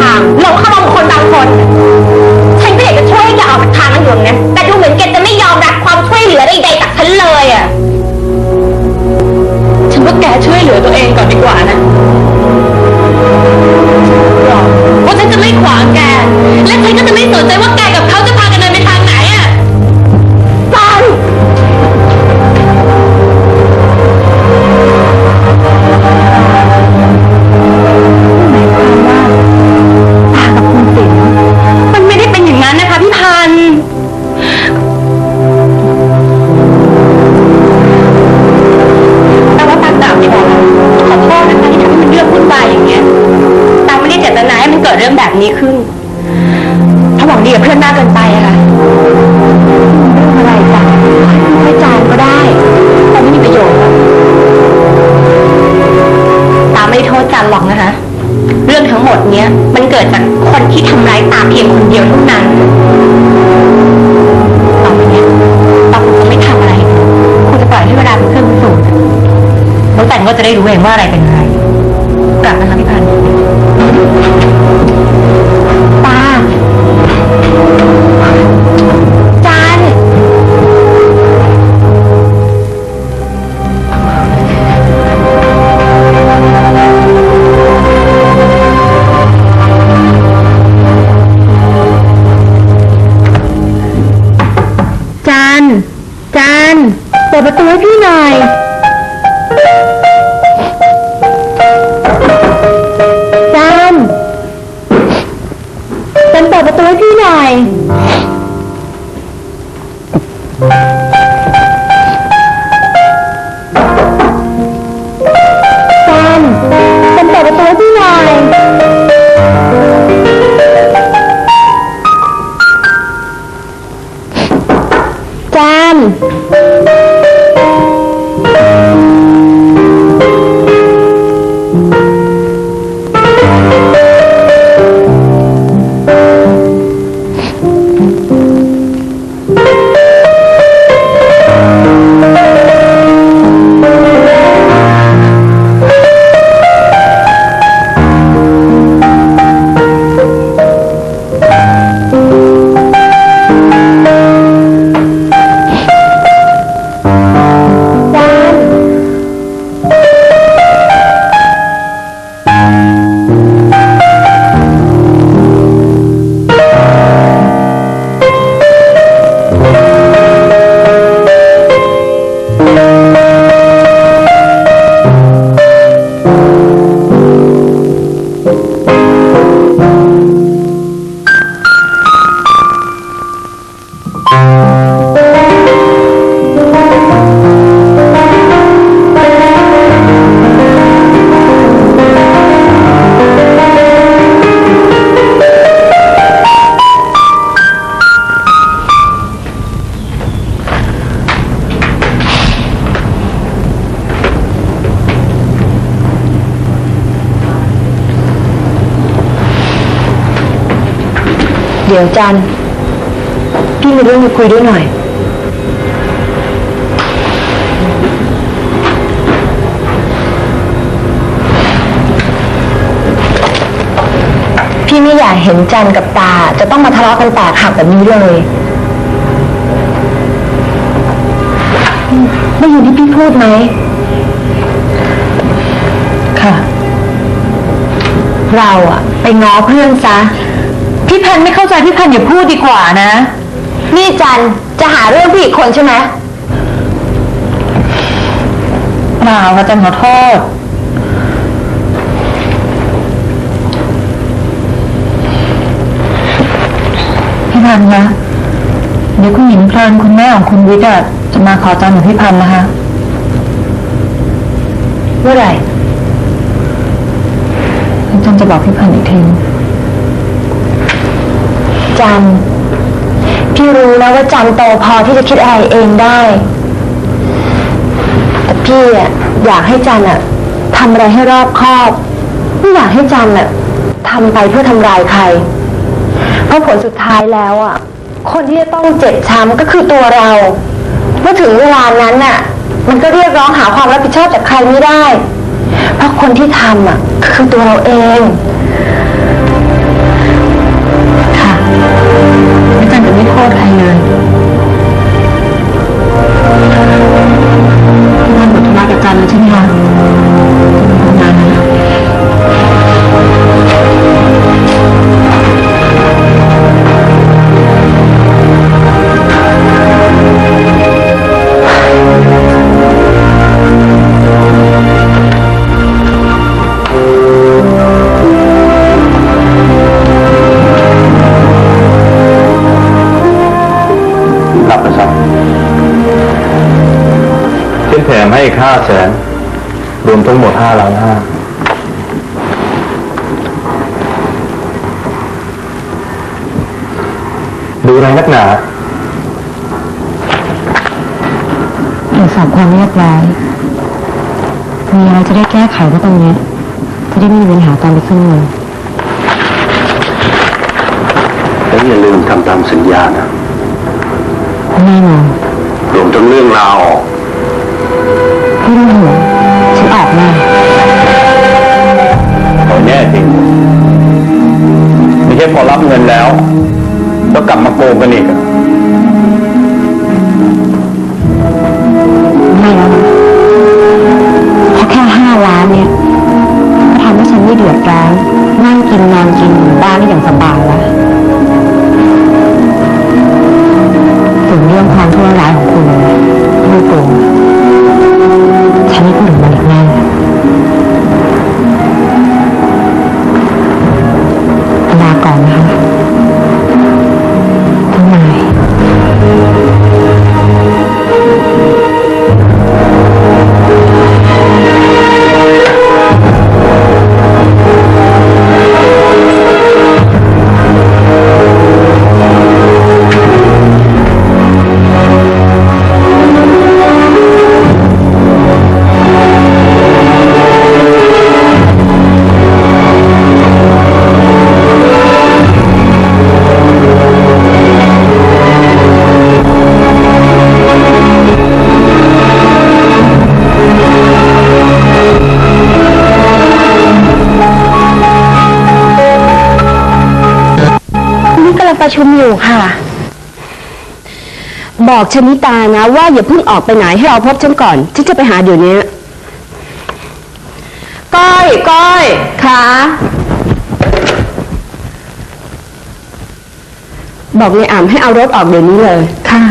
ทางหลงเข้าลงคนบางคน ฉันก็อยากจะช่วยให้แกออกจากทางนั้นอยู่นะแต่ดูเหมือนแกจะไม่ยอมรับความช่วยเหลือใดๆจากฉันเลยอะ ฉันว่าแกช่วยเหลือตัวเองก่อนดีกว่านะรอกว่าฉันจะไม่ขวางแก และฉันก็จะไม่สนใจว่าแกกับ ดจากคนที่ทำร้ายตาเพียงคนเดียวเท่านั้นต่อไปเนี้ยตาคงจะไม่ทำอะไร คุณจะปล่อยให้เวลาเป็นเครื่องพิสูจน์แล้วจันก็จะได้รู้เองว่าอะไรเป็น ดี๋ยวจัน พี่มีเรื่องจะคุยด้วยหน่อย พี่ไม่อยากเห็นจันกับตา จะต้องมาทะเลาะกันแตกหักแบบนี้เลยได้ยินที่พี่พูดไหม ค่ะ เราอะไปง้อเพื่อนซะ พี่พันธ์ไม่เข้าใจพี่พันธ์อย่าพูดดีกว่านะ นี่จันจะหาเรื่องพี่อีกคนใช่ไหมเปล่าค่ะจันขอโทษ พี่พันธ์คะเดี๋ยวคุณหญิงเพลินคุณแม่ของคุณวิทย์อะจะมาขอจันกับพี่พันธ์นะคะเมื่อไหร่จันจะบอกพี่พันธ์อีกที จันพี่รู้นะว่าจันโตพอที่จะคิดอะไรเองได้แต่พี่อะอยากให้จันอะทำอะไรให้รอบคอบไม่อยากให้จันอะทำไปเพื่อทำลายใคร เพราะผลสุดท้ายแล้วอะคนที่จะต้องเจ็บช้ำก็คือตัวเราเมื่อถึงเวลานั้นน่ะ มันก็เรียกร้องหาความรับผิดชอบจากใครไม่ได้ เพราะคนที่ทำอะ คือตัวเราเอง ฉันแถมให้อีกห้าแสนรวมทั้งหมดห้าล้านห้าดูอะไรนักหนาตรวจสอบความเรียบร้อยมีอะไรจะได้แก้ไขก็ตรงนี้ จะได้ไม่มีปัญหาตอนไปขึ้นเงินแล้วอย่าลืมทำตามสัญญานะแน่นอนรวมทั้งเรื่องลาออก ไม่ต้องห่วงฉันออกแน่ขอแน่จริงไม่ใช่พอรับเงินแล้วแล้วกลับมาโกงกันอีกอะไม่แล้วนะเพราะแค่ห้าล้านเนี่ยก็ทำให้ฉันไม่เดือดร้อนนั่งกินนอนกินอยู่บ้านได้อย่างสบายแล้วำลังประชุมอยู่ค่ะ บอกชนิตานะ ว่าอย่าเพิ่งออกไปไหนให้เราพบฉันก่อนฉันจะไปหาเดี๋ยวนี้ก้อยก้อยคะบอกในอ่ำให้เอารถออกเดี๋ยวนี้เลยค่ะ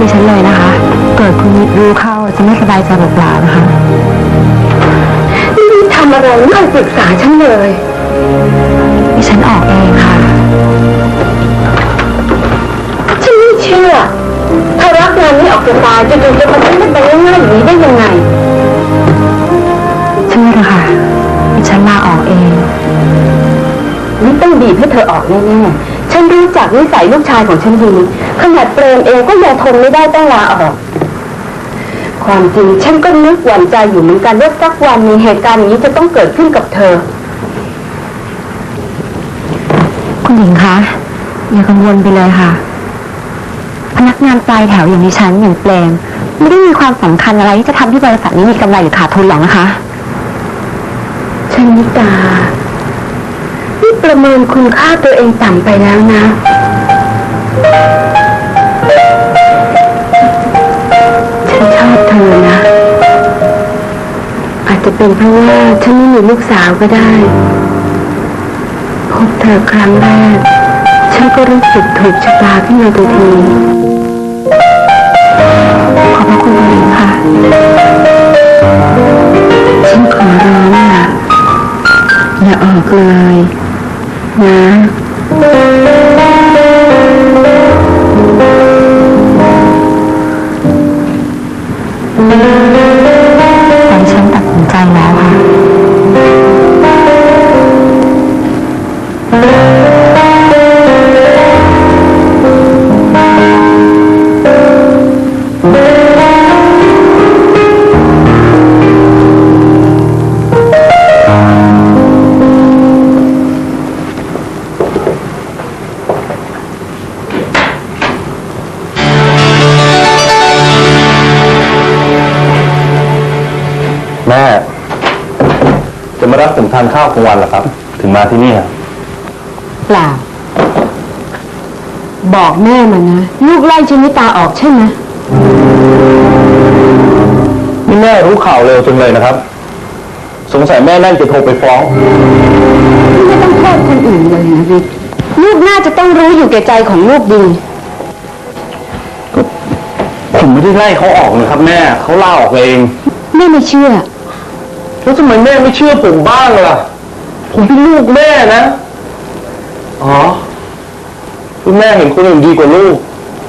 ดิฉันเลยนะคะ เกิดคุณนิดรู้เข้าจะไม่สบายใจเปล่าๆนะคะนี่ทำอะไรไม่เคยปรึกษาฉันเลยดิฉันออกเองค่ะ ฉันไม่เชื่อเธอรักงานนี้ออกจะตายจู่ๆจะมาทิ้งกันไปง่ายๆอย่างนี้ได้ยังไง ต้องบีบให้เธอออกแน่ๆ ฉันรู้จักนิสัยลูกชายของฉันดี ขนาดเปรมเองก็ยังทนไม่ได้ต้องลาออก ความจริงฉันก็นึกหวั่นใจอยู่เหมือนกันว่าสักวันมีเหตุการณ์อย่างนี้จะต้องเกิดขึ้นกับเธอ คุณหญิงคะ อย่ากังวลไปเลยค่ะ พนักงานปลายแถวอย่างดิฉันอย่างเปลมไม่ได้มีความสำคัญอะไรที่จะทำให้บริษัทนี้มีกำไรหรือขาดทุนหรอกนะคะชนิตานี่ ประเมินคุณค่าตัวเองต่ำไปแล้วนะ ฉันชอบเธอนะ อาจจะเป็นเพราะว่าฉันไม่มีลูกสาวก็ได้ พบเธอครั้งแรก ฉันก็รู้สึกถูกชะตาขึ้นมาทันที ขอบพระคุณคุณหญิงค่ะ ฉันขอร้องนะอย่าออกเลย Phật รับผมทานข้าวกลางวันเหรอครับ ถึงมาที่นี่อะเปล่า บอกแม่มันนะ ลูกไล่ชนิตาออกใช่ไหมนี่แม่รู้ข่าวเร็วจังเลยนะครับ สงสัยแม่นั่นจะโทรไปฟ้อง ไม่ต้องโทษคนอื่นเลยนะวิทย์ลูกน่าจะต้องรู้อยู่แก่ใจของลูกดี ผมไม่ได้ไล่เขาออกนะครับ แม่เขาลาออกเอง แม่ไม่เชื่อ แล้วทำไมแม่ไม่เชื่อผมบ้างล่ะ ผมเป็นลูกแม่นะ อ๋อ คุณแม่เห็นคนอื่นดีกว่าลูก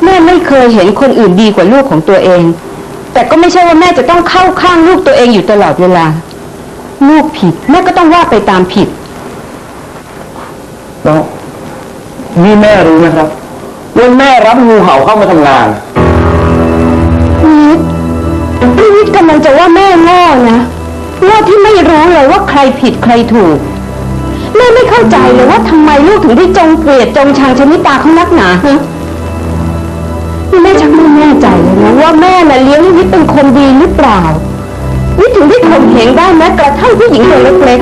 แม่ไม่เคยเห็นคนอื่นดีกว่าลูกของตัวเอง แต่ก็ไม่ใช่ว่าแม่จะต้องเข้าข้างลูกตัวเองอยู่ตลอดเวลา ลูกผิดแม่ก็ต้องว่าไปตามผิด แล้วนี่แม่รู้ไหมครับว่าแม่รับงูเห่าเข้ามาทำงาน นิดพี่นิดกำลังจะว่าแม่โง่นะ โง่ที่ไม่รู้เลยว่าใครผิดใครถูกแม่ไม่เข้าใจเลยว่าทำไมลูกถึงได้จงเกลียดจงชังชนิตาเขานักหนาฮะนี่แม่ชักไม่แน่ใจเลยนะว่าแม่น่ะเลี้ยงให้นิดเป็นคนดีหรือเปล่านิดถึงได้ข่มเหงได้แม้กระทั่งผู้หญิงตัวเล็ก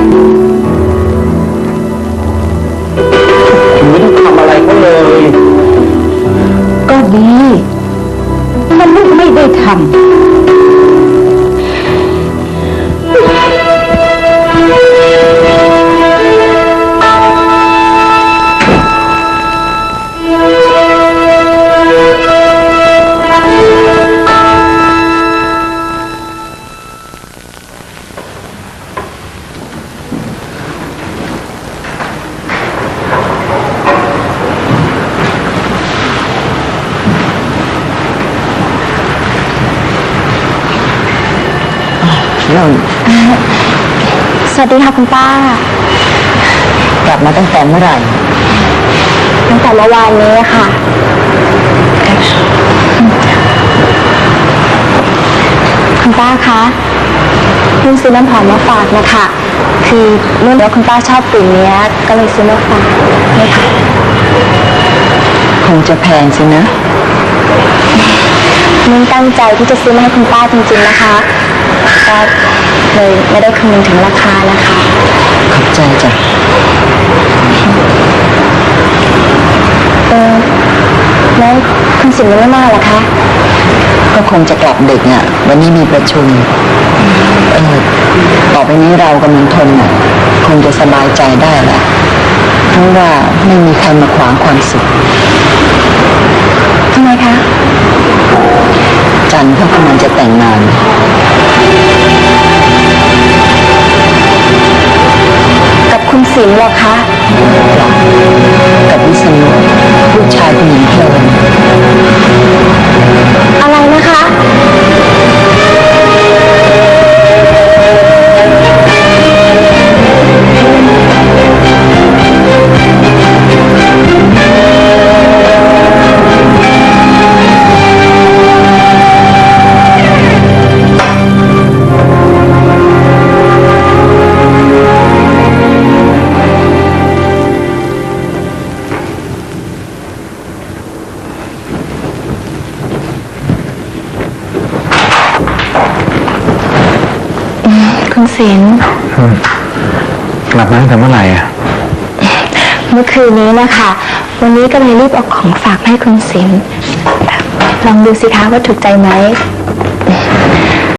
ผมไม่ได้ทำอะไรเขาเลยๆก็ดีมันลูกไม่ได้ทำ ค่ะคุณป้ากลับมาตั้งแต่เมื่อไหร่ตั้งแต่เมื่อวานนี้ค่ะ คุณป้าคะนุ่นซื้อน้ำหอมมาฝากนะคะ คือนุ่นว่าคุณป้าชอบกลิ่นเนี้ย ก็เลยซื้อมาฝากนี่ค่ะคงจะแพงสินะนุ่นตั้งใจที่จะซื้อมาให้คุณป้าจริงๆนะคะก็ เลยไม่ได้คำนึงถึงราคานะคะ ขอบใจจ้ะเออแล้วคุณสิงห์ยังไม่มาเหรอคะ ก็คงจะกลับดึกอะ วันนี้มีประชุม เออ ต่อไปนี้เรากับเมืองทนน่ะ คงจะสบายใจได้แหละเพราะว่าไม่มีใครมาขวางความสุขทำไมคะ จันทร์เขากำลังจะแต่งงาน สิงห์เหรอคะกับวิษณุลูกชายคุณหญิงเพลินอะไรนะคะ แต่เมื่อไหร่อะเมื่อคืนนี้นะคะ วันนี้ก็เลยรีบเอาของฝากมาให้คุณสินลองดูสิคะว่าถูกใจไหม